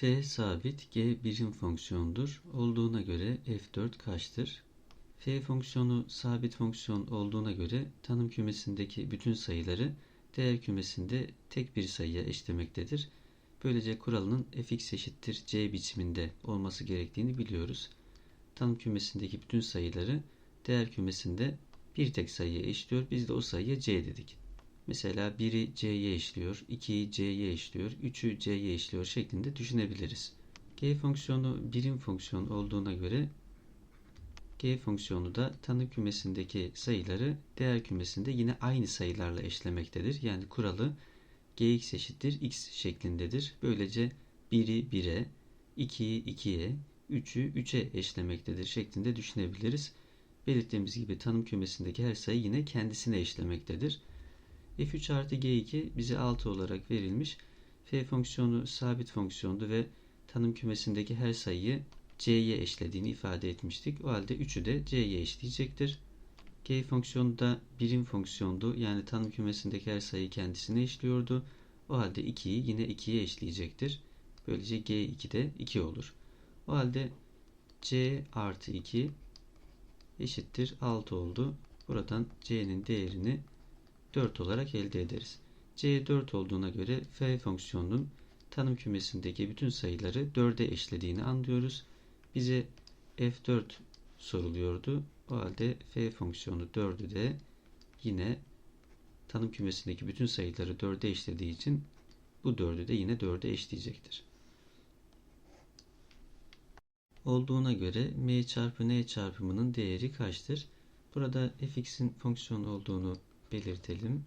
f sabit, g birim fonksiyondur. Olduğuna göre f4 kaçtır? f fonksiyonu sabit fonksiyon olduğuna göre tanım kümesindeki bütün sayıları değer kümesinde tek bir sayıya eşlemektedir. Böylece kuralının fx eşittir c biçiminde olması gerektiğini biliyoruz. Tanım kümesindeki bütün sayıları değer kümesinde bir tek sayıya eşliyor. Biz de o sayıya c dedik. Mesela 1'i c'ye eşliyor, 2'yi c'ye eşliyor, 3'ü c'ye eşliyor şeklinde düşünebiliriz. g fonksiyonu birim fonksiyon olduğuna göre g fonksiyonu da tanım kümesindeki sayıları değer kümesinde yine aynı sayılarla eşlemektedir. Yani kuralı gx eşittir x şeklindedir. Böylece 1'i 1'e, 2'yi 2'ye, 3'ü 3'e eşlemektedir şeklinde düşünebiliriz. Belirttiğimiz gibi tanım kümesindeki her sayı yine kendisine eşlemektedir. F3 artı g2 bize 6 olarak verilmiş. f fonksiyonu sabit fonksiyondu ve tanım kümesindeki her sayıyı c'ye eşlediğini ifade etmiştik. O halde 3'ü de c'ye eşleyecektir. g fonksiyonu da birim fonksiyondu. Yani tanım kümesindeki her sayı kendisine eşliyordu. O halde 2'yi yine 2'ye eşleyecektir. Böylece g2 de 2 olur. O halde c artı 2 eşittir 6 oldu. Buradan c'nin değerini 4 olarak elde ederiz. c 4 olduğuna göre f fonksiyonunun tanım kümesindeki bütün sayıları 4'e eşlediğini anlıyoruz. Bize f4 soruluyordu. O halde f fonksiyonu 4'ü de yine tanım kümesindeki bütün sayıları 4'e eşlediği için bu 4'ü de yine 4'e eşleyecektir. Olduğuna göre m çarpı n çarpımının değeri kaçtır? Burada fx'in fonksiyon olduğunu belirtelim.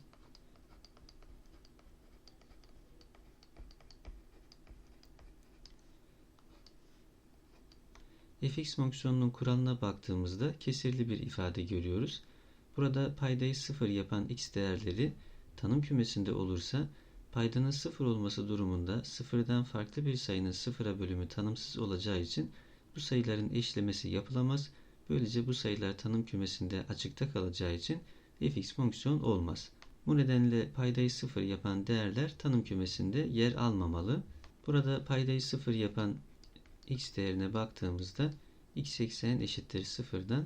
fx fonksiyonunun kuralına baktığımızda kesirli bir ifade görüyoruz. Burada paydayı sıfır yapan x değerleri tanım kümesinde olursa paydanın sıfır olması durumunda sıfırdan farklı bir sayının sıfıra bölümü tanımsız olacağı için bu sayıların eşlemesi yapılamaz. Böylece bu sayılar tanım kümesinde açıkta kalacağı için fx fonksiyon olmaz. Bu nedenle paydayı sıfır yapan değerler tanım kümesinde yer almamalı. Burada paydayı sıfır yapan x değerine baktığımızda x eksen eşittir sıfırdan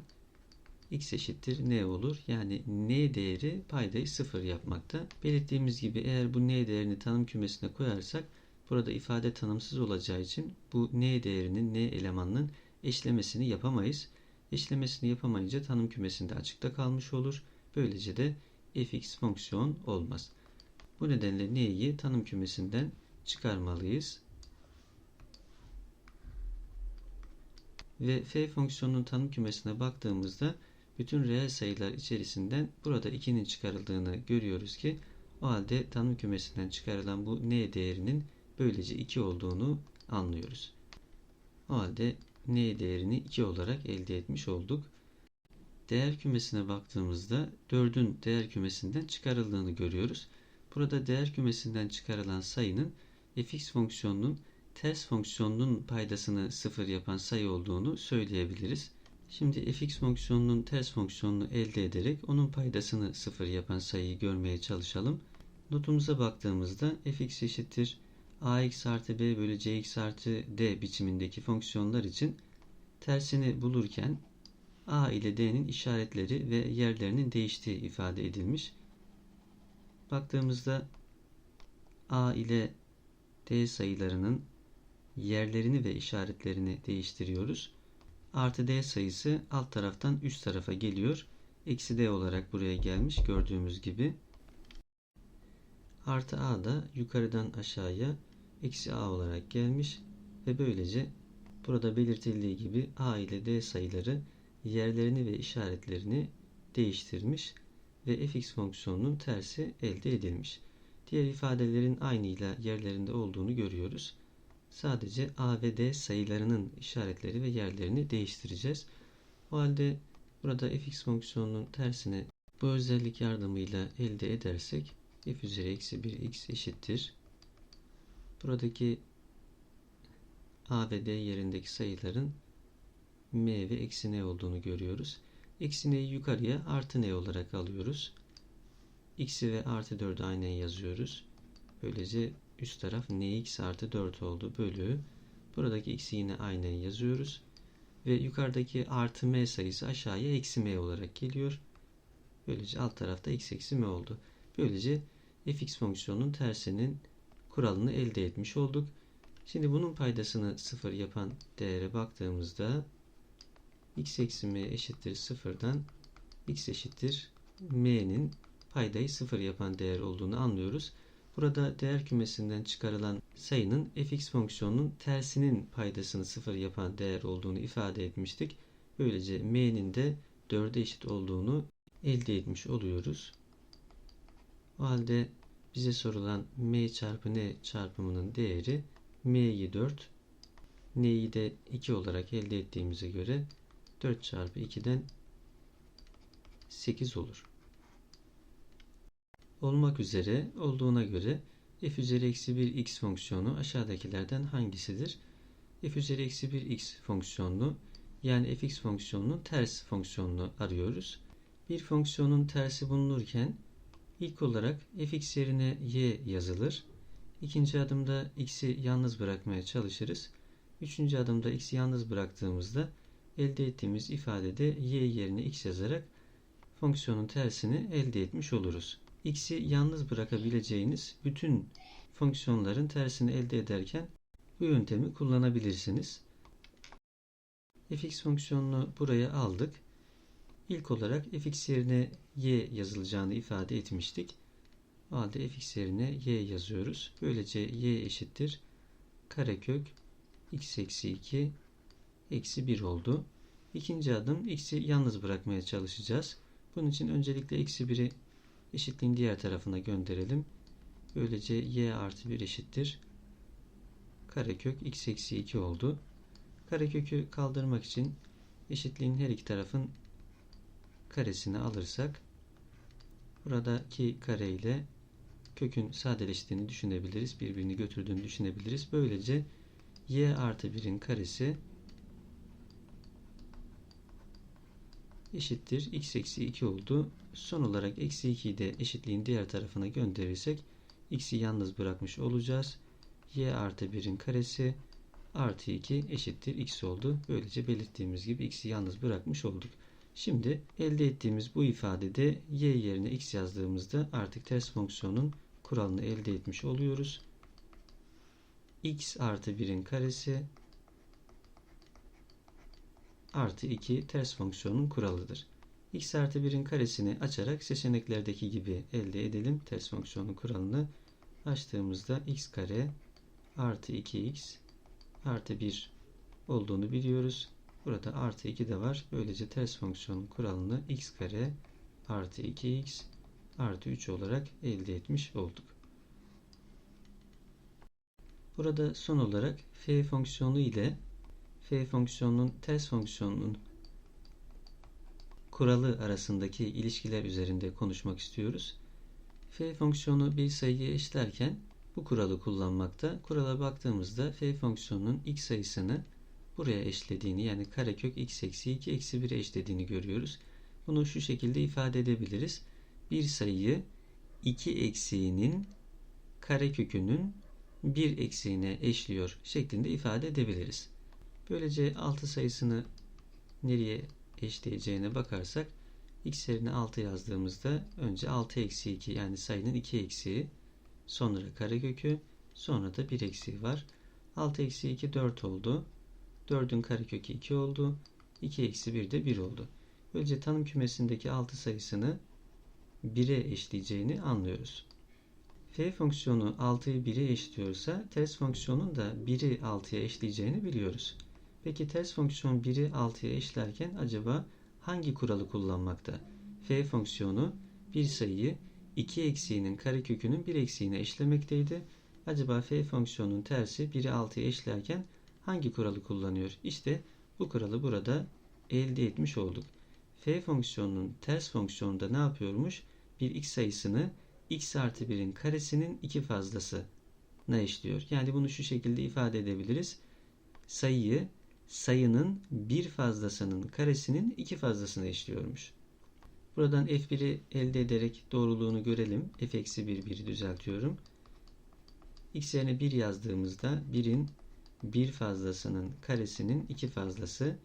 x eşittir n olur. Yani n değeri paydayı sıfır yapmakta. Belirttiğimiz gibi eğer bu n değerini tanım kümesine koyarsak burada ifade tanımsız olacağı için bu n değerinin n elemanının eşlemesini yapamayız. Eşlemesini yapamayınca tanım kümesinde açıkta kalmış olur. Böylece de fx fonksiyon olmaz. Bu nedenle n'yi tanım kümesinden çıkarmalıyız. Ve f fonksiyonunun tanım kümesine baktığımızda bütün reel sayılar içerisinden burada 2'nin çıkarıldığını görüyoruz ki o halde tanım kümesinden çıkarılan bu n değerinin böylece 2 olduğunu anlıyoruz. O halde n değerini 2 olarak elde etmiş olduk. Değer kümesine baktığımızda 4'ün değer kümesinden çıkarıldığını görüyoruz. Burada değer kümesinden çıkarılan sayının fx fonksiyonunun ters fonksiyonunun paydasını sıfır yapan sayı olduğunu söyleyebiliriz. Şimdi fx fonksiyonunun ters fonksiyonunu elde ederek onun paydasını sıfır yapan sayıyı görmeye çalışalım. Notumuza baktığımızda fx eşittir ax artı b bölü cx artı d biçimindeki fonksiyonlar için tersini bulurken a ile d'nin işaretleri ve yerlerinin değiştiği ifade edilmiş. Baktığımızda a ile d sayılarının yerlerini ve işaretlerini değiştiriyoruz. Artı d sayısı alt taraftan üst tarafa geliyor. Eksi d olarak buraya gelmiş gördüğümüz gibi. Artı a da yukarıdan aşağıya eksi a olarak gelmiş ve böylece burada belirtildiği gibi a ile d sayıları yerlerini ve işaretlerini değiştirmiş ve fx fonksiyonunun tersi elde edilmiş. Diğer ifadelerin aynıyla yerlerinde olduğunu görüyoruz. Sadece a ve d sayılarının işaretleri ve yerlerini değiştireceğiz. O halde burada fx fonksiyonunun tersini bu özellik yardımıyla elde edersek f üzeri eksi 1 x eşittir. Buradaki a ve d yerindeki sayıların m ve eksi n olduğunu görüyoruz. Eksi n'yi yukarıya artı n olarak alıyoruz. x'i ve artı 4'ü aynen yazıyoruz. Böylece üst taraf nx artı 4 oldu. Bölü Buradaki x'i yine aynen yazıyoruz. Ve yukarıdaki artı m sayısı aşağıya eksi m olarak geliyor. Böylece alt tarafta x eksi m oldu. Böylece fx fonksiyonunun tersinin kuralını elde etmiş olduk. Şimdi bunun paydasını sıfır yapan değere baktığımızda x eksi m eşittir sıfırdan x eşittir m'nin paydayı sıfır yapan değer olduğunu anlıyoruz. Burada değer kümesinden çıkarılan sayının fx fonksiyonunun tersinin paydasını sıfır yapan değer olduğunu ifade etmiştik. Böylece m'nin de 4'e eşit olduğunu elde etmiş oluyoruz. O halde bize sorulan m çarpı n çarpımının değeri m'yi 4, n'yi de 2 olarak elde ettiğimize göre 4 çarpı 2'den 8 olur. Olmak üzere olduğuna göre f üzeri eksi 1 x fonksiyonu aşağıdakilerden hangisidir? f üzeri eksi 1 x fonksiyonunu yani fx fonksiyonunun ters fonksiyonunu arıyoruz. Bir fonksiyonun tersi bulunurken ilk olarak fx yerine y yazılır. İkinci adımda x'i yalnız bırakmaya çalışırız. Üçüncü adımda x'i yalnız bıraktığımızda elde ettiğimiz ifadede y yerine x yazarak fonksiyonun tersini elde etmiş oluruz. x'i yalnız bırakabileceğiniz bütün fonksiyonların tersini elde ederken bu yöntemi kullanabilirsiniz. fx fonksiyonunu buraya aldık. İlk olarak fx yerine y yazılacağını ifade etmiştik. O halde fx yerine y yazıyoruz. Böylece y eşittir karekök x eksi 2 eksi 1 oldu. İkinci adım x'i yalnız bırakmaya çalışacağız. Bunun için öncelikle eksi 1'i eşitliğin diğer tarafına gönderelim. Böylece y artı 1 eşittir. Karekök x eksi 2 oldu. Karekökü kaldırmak için eşitliğin her iki tarafın karesini alırsak buradaki kare ile kökün sadeleştiğini düşünebiliriz. Birbirini götürdüğünü düşünebiliriz. Böylece y artı 1'in karesi eşittir x eksi 2 oldu. Son olarak eksi 2'yi de eşitliğin diğer tarafına gönderirsek x'i yalnız bırakmış olacağız. y artı 1'in karesi artı 2 eşittir x oldu. Böylece belirttiğimiz gibi x'i yalnız bırakmış olduk. Şimdi elde ettiğimiz bu ifadede y yerine x yazdığımızda artık ters fonksiyonun kuralını elde etmiş oluyoruz. x artı 1'in karesi artı 2 ters fonksiyonun kuralıdır. x artı 1'in karesini açarak seçeneklerdeki gibi elde edelim. Ters fonksiyonun kuralını açtığımızda x kare artı 2x artı 1 olduğunu biliyoruz. Burada artı 2 de var. Böylece ters fonksiyonun kuralını x kare artı 2x artı 3 olarak elde etmiş olduk. Burada son olarak f fonksiyonu ile f fonksiyonunun ters fonksiyonunun kuralı arasındaki ilişkiler üzerinde konuşmak istiyoruz. f fonksiyonu bir sayıyı eşlerken bu kuralı kullanmakta. Kurala baktığımızda f fonksiyonunun x sayısını buraya eşlediğini yani karekök x eksi 2 eksi 1'e eşlediğini görüyoruz. Bunu şu şekilde ifade edebiliriz. Bir sayıyı 2 eksiğinin karekökünün 1 eksiğine eşliyor şeklinde ifade edebiliriz. Böylece 6 sayısını nereye eşleyeceğine bakarsak x yerine 6 yazdığımızda önce 6 eksi 2 yani sayının 2 eksiği sonra karekökü sonra da 1 eksiği var. 6 eksi 2 4 oldu. 4'ün karekökü 2 oldu. 2 eksi 1 de 1 oldu. Böylece tanım kümesindeki 6 sayısını 1'e eşleyeceğini anlıyoruz. f fonksiyonu 6'yı 1'e eşliyorsa ters fonksiyonun da 1'i 6'ya eşleyeceğini biliyoruz. Peki ters fonksiyon 1'i 6'ya eşlerken acaba hangi kuralı kullanmakta? f fonksiyonu bir sayıyı 2 eksiğinin karekökünün 1 eksiğine eşlemekteydi. Acaba f fonksiyonunun tersi 1'i 6'ya eşlerken hangi kuralı kullanıyor? İşte bu kuralı burada elde etmiş olduk. f fonksiyonunun ters fonksiyonunda ne yapıyormuş? Bir x sayısını x artı 1'in karesinin 2 fazlası ne eşliyor? Yani bunu şu şekilde ifade edebiliriz. Sayıyı sayının bir fazlasının karesinin iki fazlasına eşliyormuş. Buradan f1'i elde ederek doğruluğunu görelim. f eksi 1 1'i düzeltiyorum. x yerine 1 yazdığımızda 1'in bir fazlasının karesinin iki fazlası.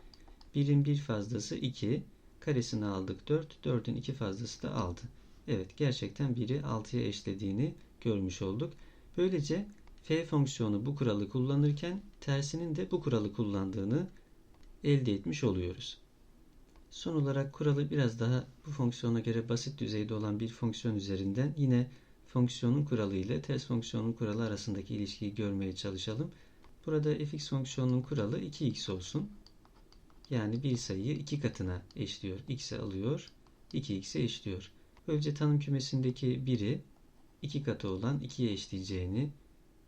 1'in bir fazlası 2. Karesini aldık 4. 4'ün iki fazlası da 6. Evet gerçekten 1'i 6'ya eşlediğini görmüş olduk. Böylece f fonksiyonu bu kuralı kullanırken tersinin de bu kuralı kullandığını elde etmiş oluyoruz. Son olarak kuralı biraz daha bu fonksiyona göre basit düzeyde olan bir fonksiyon üzerinden yine fonksiyonun kuralı ile ters fonksiyonun kuralı arasındaki ilişkiyi görmeye çalışalım. Burada fx fonksiyonunun kuralı 2x olsun. Yani bir sayıyı iki katına eşliyor. x'e alıyor, 2x'e eşliyor. Böylece tanım kümesindeki 1'i 2 katı olan 2'ye eşleyeceğini,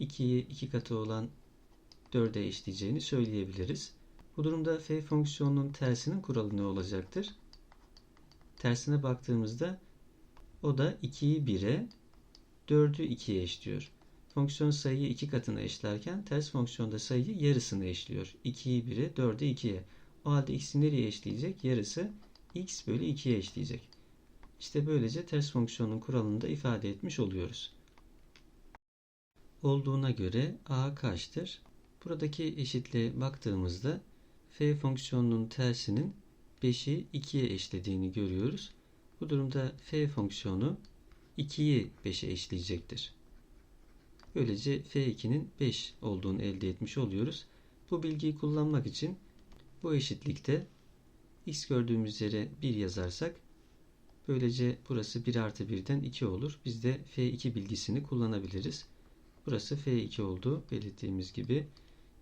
2'yi 2 katı olan 4'e eşleyeceğini söyleyebiliriz. Bu durumda f fonksiyonunun tersinin kuralı ne olacaktır? Tersine baktığımızda o da 2'yi 1'e, 4'ü 2'ye eşliyor. Fonksiyon sayıyı 2 katına eşlerken ters fonksiyonda sayıyı yarısını eşliyor. 2'yi 1'e, 4'ü 2'ye. O halde x'i nereye eşleyecek? Yarısı x bölü 2'ye eşleyecek. İşte böylece ters fonksiyonun kuralını da ifade etmiş oluyoruz. Olduğuna göre a kaçtır? Buradaki eşitliğe baktığımızda f fonksiyonunun tersinin 5'i 2'ye eşlediğini görüyoruz. Bu durumda f fonksiyonu 2'yi 5'e eşleyecektir. Böylece f2'nin 5 olduğunu elde etmiş oluyoruz. Bu bilgiyi kullanmak için bu eşitlikte x gördüğümüz yere 1 yazarsak böylece burası 1 artı 1'den 2 olur. Biz de f2 bilgisini kullanabiliriz. Burası f2 oldu belirttiğimiz gibi.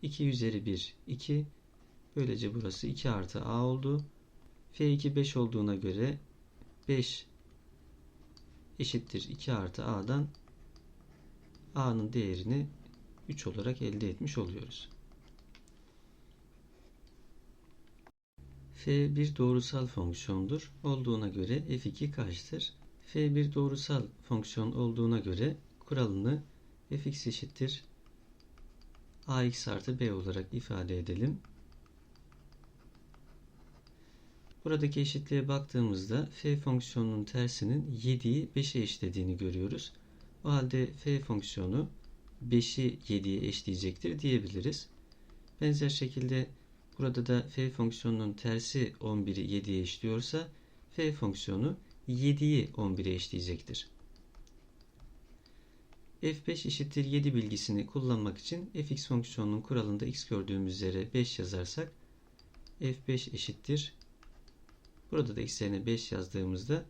2 üzeri 1 2 böylece burası 2 artı a oldu. f2 5 olduğuna göre 5 eşittir 2 artı a'dan a'nın değerini 3 olarak elde etmiş oluyoruz. f bir doğrusal fonksiyondur. Olduğuna göre f2 kaçtır? f bir doğrusal fonksiyon olduğuna göre kuralını fx eşittir ax artı b olarak ifade edelim. Buradaki eşitliğe baktığımızda f fonksiyonunun tersinin 7'yi 5'e eşlediğini görüyoruz. O halde f fonksiyonu 5'i 7'ye eşleyecektir diyebiliriz. Benzer şekilde burada da f fonksiyonunun tersi 11'i 7'ye eşliyorsa f fonksiyonu 7'yi 11'e eşleyecektir. F5 eşittir 7 bilgisini kullanmak için fx fonksiyonunun kuralında x gördüğümüz üzere 5 yazarsak f5 eşittir Burada da x yerine 5 yazdığımızda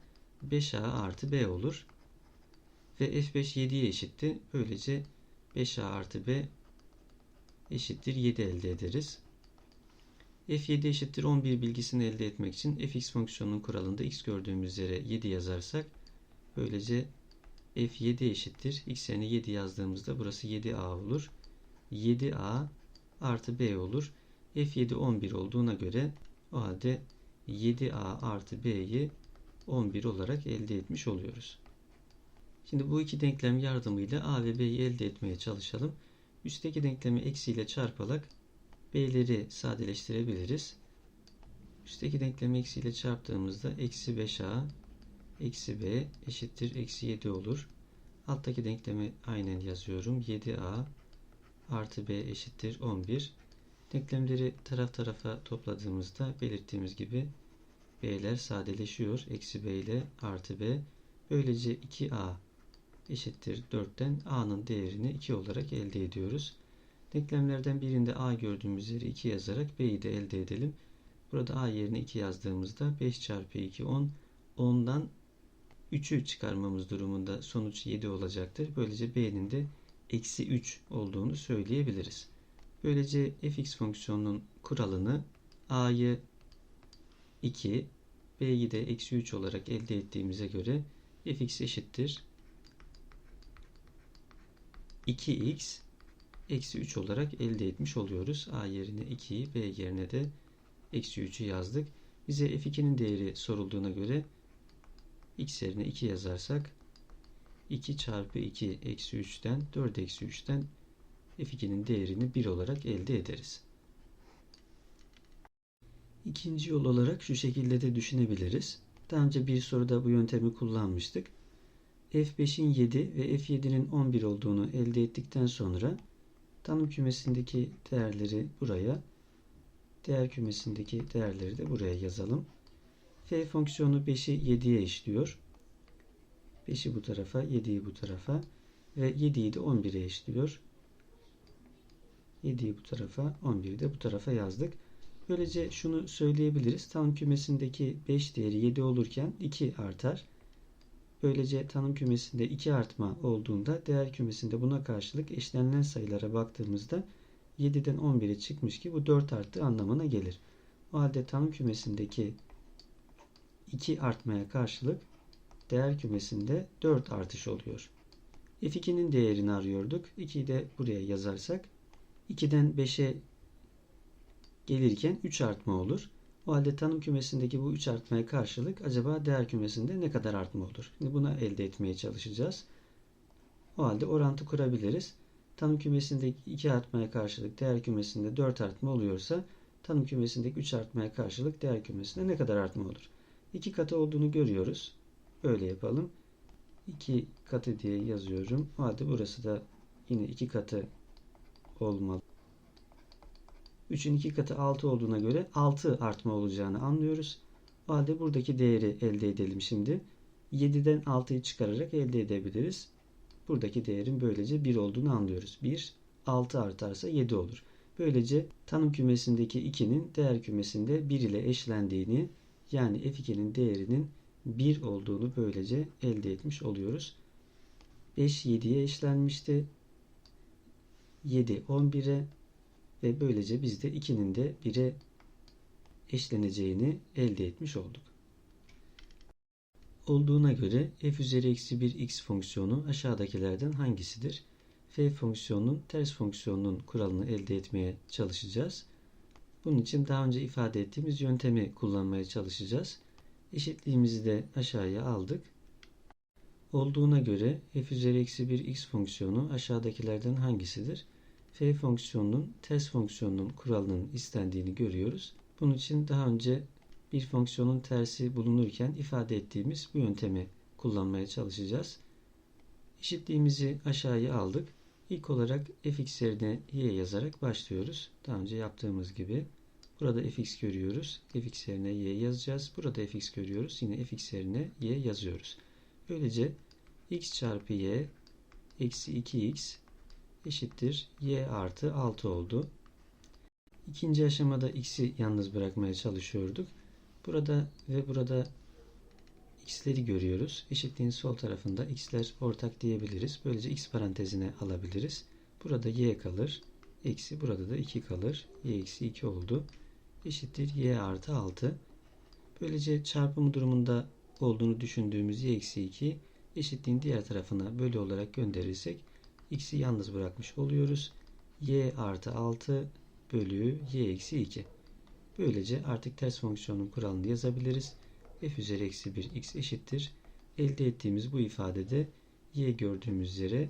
5a artı b olur. Ve f5 7'ye eşitti. Böylece 5a artı b eşittir 7 elde ederiz. f7 eşittir 11 bilgisini elde etmek için fx fonksiyonunun kuralında x gördüğümüz yere 7 yazarsak böylece f7 eşittir x yerine 7 yazdığımızda burası 7a olur. 7a artı b olur. f7 11 olduğuna göre o halde 7a artı b'yi 11 olarak elde etmiş oluyoruz. Şimdi bu iki denklem yardımıyla a ve b'yi elde etmeye çalışalım. Üstteki denklemi eksiyle çarparak b'leri sadeleştirebiliriz. Üstteki denklemi eksiyle çarptığımızda eksi 5a eksi b eşittir eksi 7 olur. Alttaki denklemi aynen yazıyorum. 7a artı b eşittir 11. Denklemleri taraf tarafa topladığımızda belirttiğimiz gibi b'ler sadeleşiyor. Eksi b ile artı b. Böylece 2a eşittir 4'ten a'nın değerini 2 olarak elde ediyoruz. Denklemlerden birinde a gördüğümüz yere 2 yazarak b'yi de elde edelim. Burada a yerine 2 yazdığımızda 5 çarpı 2 10. 10'dan 3'ü çıkarmamız durumunda sonuç 7 olacaktır. Böylece b'nin de eksi 3 olduğunu söyleyebiliriz. Böylece fx fonksiyonunun kuralını a'yı 2, b'yi de eksi 3 olarak elde ettiğimize göre fx eşittir 2x eksi 3 olarak elde etmiş oluyoruz. a yerine 2'yi b yerine de eksi 3'ü yazdık. Bize f2'nin değeri sorulduğuna göre x yerine 2 yazarsak 2 çarpı 2 eksi 3'ten 4 eksi 3'ten f2'nin değerini 1 olarak elde ederiz. İkinci yol olarak şu şekilde de düşünebiliriz. Daha önce bir soruda bu yöntemi kullanmıştık. f5'in 7 ve f7'nin 11 olduğunu elde ettikten sonra Tanım kümesindeki değerleri buraya, değer kümesindeki değerleri de buraya yazalım. F fonksiyonu 5'i 7'ye eşliyor. 5'i bu tarafa, 7'yi bu tarafa ve 7'yi de 11'e eşliyor. 7'yi bu tarafa, 11'i de bu tarafa yazdık. Böylece şunu söyleyebiliriz. Tanım kümesindeki 5 değeri 7 olurken 2 artar. Böylece tanım kümesinde 2 artma olduğunda değer kümesinde buna karşılık eşlenilen sayılara baktığımızda 7'den 11'e çıkmış ki bu 4 arttı anlamına gelir. O halde tanım kümesindeki 2 artmaya karşılık değer kümesinde 4 artış oluyor. F2'nin değerini arıyorduk. 2'yi de buraya yazarsak 2'den 5'e gelirken 3 artma olur. O halde tanım kümesindeki bu 3 artmaya karşılık acaba değer kümesinde ne kadar artma olur? Şimdi buna elde etmeye çalışacağız. O halde orantı kurabiliriz. Tanım kümesindeki 2 artmaya karşılık değer kümesinde 4 artma oluyorsa tanım kümesindeki 3 artmaya karşılık değer kümesinde ne kadar artma olur? 2 katı olduğunu görüyoruz. Böyle yapalım. 2 katı diye yazıyorum. O burası da yine 2 katı olmalı. 3'ün 2 katı 6 olduğuna göre 6 artma olacağını anlıyoruz. O halde buradaki değeri elde edelim şimdi. 7'den 6'yı çıkararak elde edebiliriz. Buradaki değerin böylece 1 olduğunu anlıyoruz. 1, 6 artarsa 7 olur. Böylece tanım kümesindeki 2'nin değer kümesinde 1 ile eşlendiğini yani f2'nin değerinin 1 olduğunu böylece elde etmiş oluyoruz. 5 7'ye eşlenmişti. 7 11'e ve böylece biz de 2'nin de 1'e eşleneceğini elde etmiş olduk. Olduğuna göre f üzeri eksi 1 x fonksiyonu aşağıdakilerden hangisidir? f fonksiyonunun ters fonksiyonunun kuralını elde etmeye çalışacağız. Bunun için daha önce ifade ettiğimiz yöntemi kullanmaya çalışacağız. Eşitliğimizi de aşağıya aldık. Olduğuna göre f üzeri eksi 1 x fonksiyonu aşağıdakilerden hangisidir? f fonksiyonunun ters fonksiyonunun kuralının istendiğini görüyoruz. Bunun için daha önce bir fonksiyonun tersi bulunurken ifade ettiğimiz bu yöntemi kullanmaya çalışacağız. Eşitliğimizi aşağıya aldık. İlk olarak fx yerine y yazarak başlıyoruz. Daha önce yaptığımız gibi. Burada fx görüyoruz. fx yerine y yazacağız. Burada fx görüyoruz. Yine fx yerine y yazıyoruz. Böylece x çarpı y eksi 2x eşittir y artı 6 oldu. İkinci aşamada x'i yalnız bırakmaya çalışıyorduk. Burada ve burada x'leri görüyoruz. Eşitliğin sol tarafında x'ler ortak diyebiliriz. Böylece x parantezine alabiliriz. Burada y kalır. Eksi burada da 2 kalır. y eksi 2 oldu. Eşittir y artı 6. Böylece çarpımı durumunda olduğunu düşündüğümüz y eksi 2 eşitliğin diğer tarafına bölü olarak gönderirsek x'i yalnız bırakmış oluyoruz. y artı 6 bölü y eksi 2. Böylece artık ters fonksiyonun kuralını yazabiliriz. F üzeri eksi 1 x eşittir. Elde ettiğimiz bu ifadede y gördüğümüz yere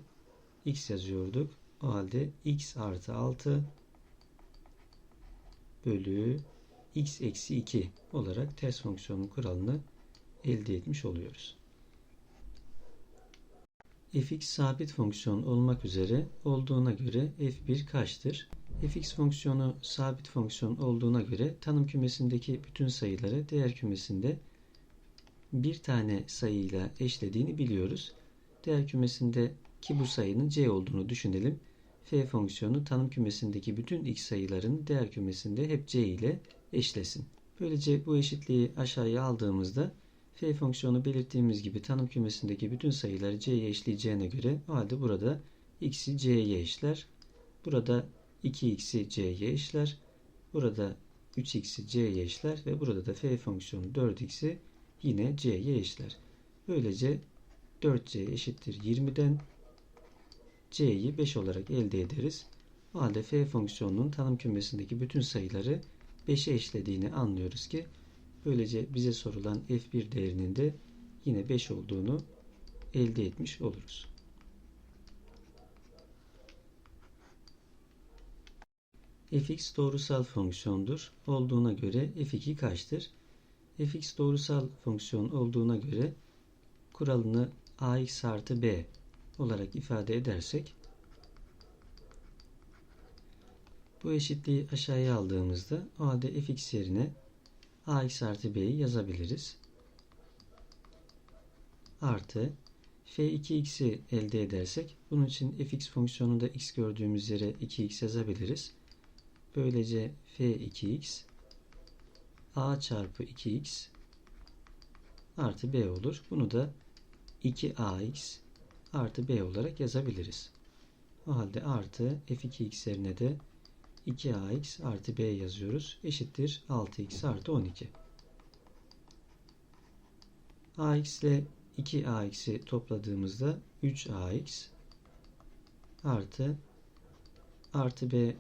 x yazıyorduk. O halde x artı 6 bölü x eksi 2 olarak ters fonksiyonun kuralını elde etmiş oluyoruz fx sabit fonksiyon olmak üzere olduğuna göre f1 kaçtır? fx fonksiyonu sabit fonksiyon olduğuna göre tanım kümesindeki bütün sayıları değer kümesinde bir tane sayıyla eşlediğini biliyoruz. Değer kümesinde ki bu sayının c olduğunu düşünelim. f fonksiyonu tanım kümesindeki bütün x sayıların değer kümesinde hep c ile eşlesin. Böylece bu eşitliği aşağıya aldığımızda f fonksiyonu belirttiğimiz gibi tanım kümesindeki bütün sayıları c'ye eşleyeceğine göre o halde burada x'i c'ye eşler. Burada 2x'i c'ye eşler. Burada 3x'i c'ye eşler ve burada da f fonksiyonu 4x'i yine c'ye eşler. Böylece 4c eşittir 20'den c'yi 5 olarak elde ederiz. O halde f fonksiyonunun tanım kümesindeki bütün sayıları 5'e eşlediğini anlıyoruz ki Böylece bize sorulan f1 değerinin de yine 5 olduğunu elde etmiş oluruz. fx doğrusal fonksiyondur. Olduğuna göre f2 kaçtır? Fx doğrusal fonksiyon olduğuna göre kuralını ax artı b olarak ifade edersek Bu eşitliği aşağıya aldığımızda o halde fx yerine ax artı b'yi yazabiliriz. Artı f2x'i elde edersek bunun için fx fonksiyonunda x gördüğümüz yere 2x yazabiliriz. Böylece f2x a çarpı 2x artı b olur. Bunu da 2ax artı b olarak yazabiliriz. O halde artı f2x yerine de 2ax artı b yazıyoruz. Eşittir 6x artı 12. ax ile 2ax'i topladığımızda 3ax artı artı b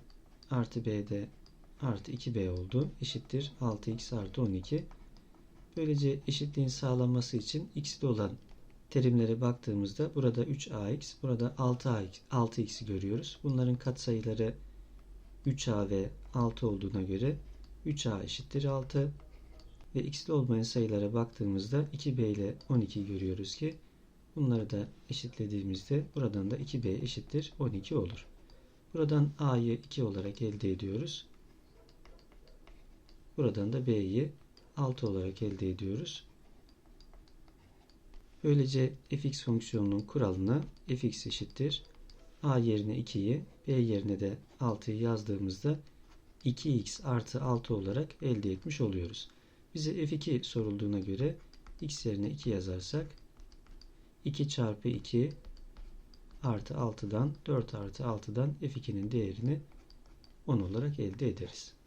artı b de artı 2b oldu. Eşittir 6x artı 12. Böylece eşitliğin sağlanması için x'de olan terimlere baktığımızda burada 3ax, burada 6ax, 6x'i görüyoruz. Bunların katsayıları 3a ve 6 olduğuna göre 3a eşittir 6 ve x'li olmayan sayılara baktığımızda 2b ile 12 görüyoruz ki bunları da eşitlediğimizde buradan da 2b eşittir 12 olur. Buradan a'yı 2 olarak elde ediyoruz. Buradan da b'yi 6 olarak elde ediyoruz. Böylece fx fonksiyonunun kuralını fx eşittir a yerine 2'yi b yerine de 6'yı yazdığımızda 2x artı 6 olarak elde etmiş oluyoruz. Bize f2 sorulduğuna göre x yerine 2 yazarsak 2 çarpı 2 artı 6'dan 4 artı 6'dan f2'nin değerini 10 olarak elde ederiz.